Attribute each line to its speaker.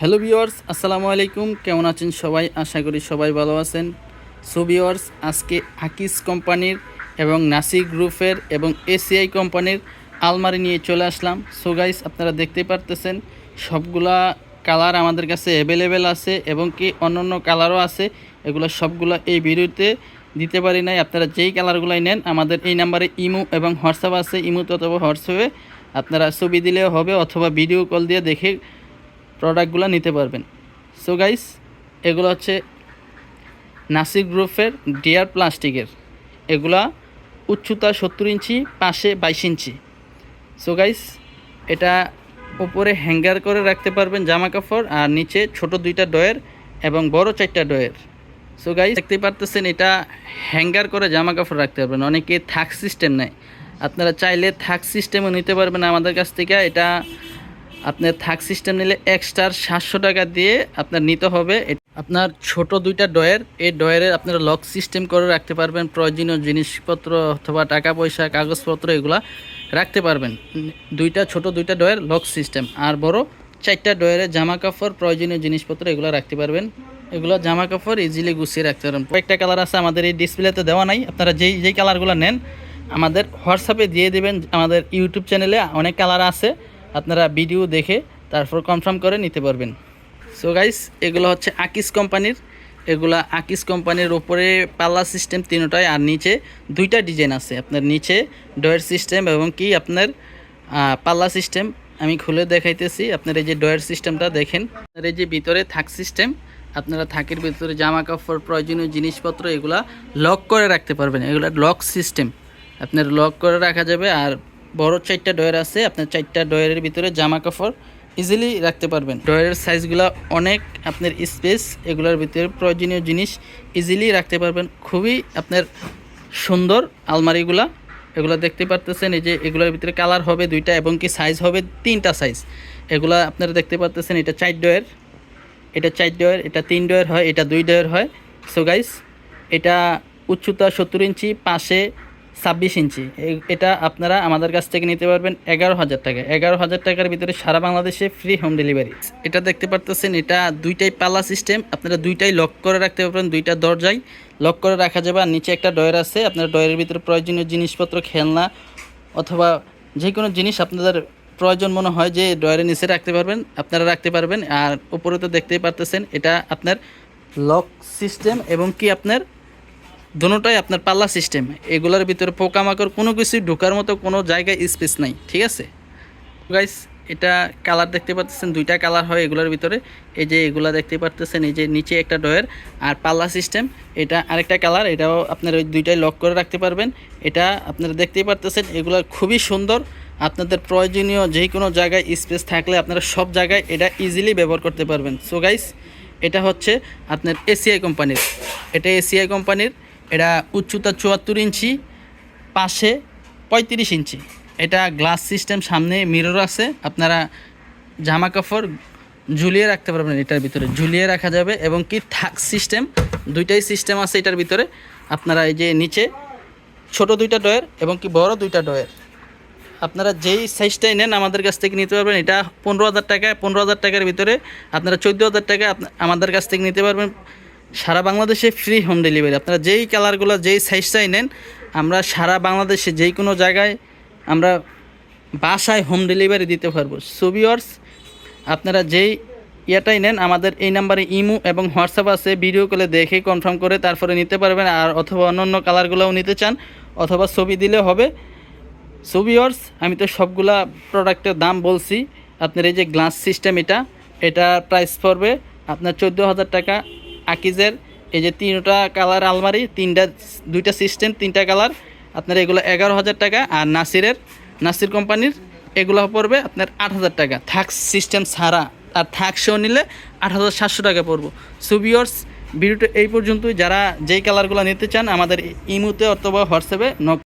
Speaker 1: Hello viewers আসসালামু আলাইকুম। কেমন আছেন সবাই? আশা করি সবাই ভালো আছেন। সো ভিওয়ার্স আজকে আকিস কোম্পানির এবং নাসিক গ্রুপের এবং এসিআই কোম্পানির আলমারি নিয়ে চলে আসলাম। সো গাইস, আপনারা দেখতে পারতেছেন, সবগুলা কালার আমাদের কাছে অ্যাভেলেবেল আছে এবং কি অন্যান্য কালারও আছে। এগুলো সবগুলো এই ভিডিওতে দিতে পারি নাই। আপনারা যেই কালারগুলাই নেন, আমাদের এই নাম্বারে ইমো এবং হোয়াটসঅ্যাপ আছে ইমোতে অথবা হোয়াটসঅ্যাপে আপনারা ছবি দিলেও হবে অথবা ভিডিও কল দিয়ে দেখে প্রোডাক্টগুলো নিতে পারবেন। সো গাইস এগুলো হচ্ছে নাসিক গ্রুপের ডিয়ার প্লাস্টিকের। এগুলা উচ্চতা সত্তর ইঞ্চি, পাশে বাইশ ইঞ্চি। সো গাইস এটা উপরে হ্যাঙ্গার করে রাখতে পারবেন জামা কাপড় আর নিচে ছোট দুইটা ডয়ের এবং বড় চারটা ডয়ের সো গাইস দেখতেই পারতেছেন এটা হ্যাঙ্গার করে জামা কাপড় রাখতে পারবেন। অনেকে থাক সিস্টেম নেয়। আপনারা চাইলে থাক সিস্টেমও নিতে পারবেন আমাদের কাছ থেকে। এটা আপনার থাক সিস্টেম নিলে এক্সট্রা সাতশো টাকা দিয়ে আপনার নিতে হবে। আপনার ছোট দুইটা ডয়ের এই ডয়ের আপনারা লক সিস্টেম করে রাখতে পারবেন, প্রয়োজনীয় জিনিসপত্র অথবা টাকা পয়সা, কাগজপত্র এগুলা রাখতে পারবেন। দুইটা, ছোট দুইটা ডয়ের লক সিস্টেম আর বড় চারটা ডয়ের জামা কাপড়, প্রয়োজনীয় জিনিসপত্র এগুলো রাখতে পারবেন। এগুলো জামা কাপড় ইজিলি গুছিয়ে রাখতে পারবেন। কয়েকটা কালার আছে আমাদের এই ডিসপ্লেতে দেওয়া নাই। আপনারা যেই যেই কালারগুলো নেন, আমাদের হোয়াটসঅ্যাপে দিয়ে দেবেন। আমাদের ইউটিউব চ্যানেলে অনেক কালার আছে। আপনারা ভিডিও দেখে তারপর কনফার্ম করে নিতে পারবেন। সো গাইস এগুলো হচ্ছে আকিস কোম্পানির এগুলা আকিস কোম্পানির উপরে পাল্লা সিস্টেম তিনটায়, আর নিচে দুইটা ডিজাইন আছে। আপনার নিচে ডয়ের সিস্টেম এবং কি আপনার পাল্লা সিস্টেম আমি খুলে দেখাইতেছি, আপনার এই যে ডয়ের সিস্টেমটা দেখেন। আপনার এই যে ভিতরে থাক সিস্টেম আপনারা থাকের ভিতরে জামা কাপড় প্রয়োজনীয় জিনিসপত্র, এগুলা লক করে রাখতে পারবেন। এগুলা লক সিস্টেম আপনার লক করে রাখা যাবে, আর বড় চারটা ডয়ের আছে, আপনার চারটা ডয়ের ভিতরে জামা কাপড় ইজিলি রাখতে পারবেন। ডয়ের সাইজগুলো অনেক, আপনার স্পেস এগুলোর ভিতরে প্রয়োজনীয় জিনিস ইজিলি রাখতে পারবেন। খুবই আপনার সুন্দর আলমারিগুলা, এগুলো দেখতে পারতেছেন, এই যে এগুলোর ভিতরে কালার হবে দুইটা এবং কি সাইজ হবে তিনটা সাইজ এগুলা আপনারা দেখতে পারতেছেন, এটা চার ডয়ের এটা চার ডয়ের এটা তিন ডয়ের হয়, এটা দুই ডয়ের হয়। সো গাইস এটা উচ্চতা সত্তর ইঞ্চি, পাশে ছাব্বিশ ইঞ্চি। এটা আপনারা আমাদের কাছ থেকে নিতে পারবেন এগারো হাজার টাকা। এগারো হাজার টাকার ভিতরে সারা বাংলাদেশে ফ্রি হোম ডেলিভারি এটা দেখতে পারতেছেন, এটা দুইটাই পাল্লা সিস্টেম আপনারা দুইটাই লক করে রাখতে পারবেন, দুইটা দরজায়। লক করে রাখা যাবে, আর নিচে একটা ডয়ের আছে। আপনার ডয়ের ভিতরে প্রয়োজনীয় জিনিসপত্র, খেলনা অথবা যে কোনো জিনিস আপনাদের প্রয়োজন মনে হয় যে ডয়ারের নিচে রাখতে পারবেন, আপনারা রাখতে পারবেন। আর উপরে তো দেখতেই পারতেছেন, এটা আপনার লক সিস্টেম এবং কি আপনার দুটোটাই আপনার পাল্লা সিস্টেম। এগুলোর ভিতরে পোকামাকড় কোনো কিছু ঢোকার মতো কোনো জায়গায় স্পেস নাই, ঠিক আছে? গাইস এটা কালার দেখতে পাচ্ছেন, দুইটা কালার হয় এগুলোর ভিতরে। এই যে এগুলা দেখতে পারতেছেন এই যে নিচে একটা ডয়ের আর পাল্লা সিস্টেম। এটা আরেকটা কালার এটাও আপনার ওই দুইটাই লক করে রাখতে পারবেন। এটা আপনারা দেখতেই পারতেছেন এগুলো খুবই সুন্দর। আপনাদের প্রয়োজনীয় যে কোনো জায়গায় স্পেস থাকলে আপনারা সব জায়গায় এটা ইজিলি ব্যবহার করতে পারবেন। সো গাইস এটা হচ্ছে আপনার এসিআই কোম্পানির এটা এসিআই কোম্পানির এটা উচ্চতা চুয়াত্তর ইঞ্চি, পাশে পঁয়ত্রিশ ইঞ্চি। এটা গ্লাস সিস্টেম, সামনে মিরর আছে। আপনারা জামা কাপড় ঝুলিয়ে রাখতে পারবেন এটার ভিতরে। ঝুলিয়ে রাখা যাবে এবং কি থাক সিস্টেম, দুইটাই সিস্টেম আছে এটার ভিতরে। আপনারা এই যে নিচে ছোট দুইটা ডয়ের এবং কি বড় দুইটা ডয়ের আপনারা যেই সাইজটাই নেন আমাদের কাছ থেকে নিতে পারবেন। এটা পনেরো হাজার টাকা, পনেরো হাজার টাকার ভিতরে আপনারা চোদ্দ হাজার টাকা আমাদের কাছ থেকে নিতে পারবেন। সারা বাংলাদেশে ফ্রি হোম ডেলিভারি আপনারা যেই কালারগুলো যেই সাইজটাই নেন, আমরা সারা বাংলাদেশে যেই কোনো জায়গায় আমরা বাসায় হোম ডেলিভারি দিতে পারব। সুবিওর্স আপনারা যেই ইয়েটাই নেন, আমাদের এই নাম্বারে ইমো এবং হোয়াটসঅ্যাপ আছে ভিডিও কলে দেখে কনফার্ম করে তারপরে নিতে পারবেন। আর অথবা অন্য অন্য কালারগুলোও নিতে চান, অথবা ছবি দিলে হবে। সুবিওর্স আমি তো সবগুলা প্রোডাক্টের দাম বলছি। আপনার এই যে গ্লাস সিস্টেম এটা এটা প্রাইস পড়বে আপনার চোদ্দ হাজার টাকা। আকিজের, এই যে তিনটা কালার আলমারি, তিনটা, দুইটা সিস্টেম তিনটা কালার আপনার এগুলো এগারো হাজার টাকা, আর নাসিরের, নাসির কোম্পানির, এগুলো পড়বে আপনার আট হাজার টাকা। থাক সিস্টেম ছাড়া, আর থাক শো নিলে আট হাজার সাতশো টাকা পড়ব। সুবিয়র্স ভিডিওটা এই পর্যন্তই। যারা যেই কালারগুলো নিতে চান, আমাদের ইমুতে অথবা হোয়াটসঅ্যাপে নক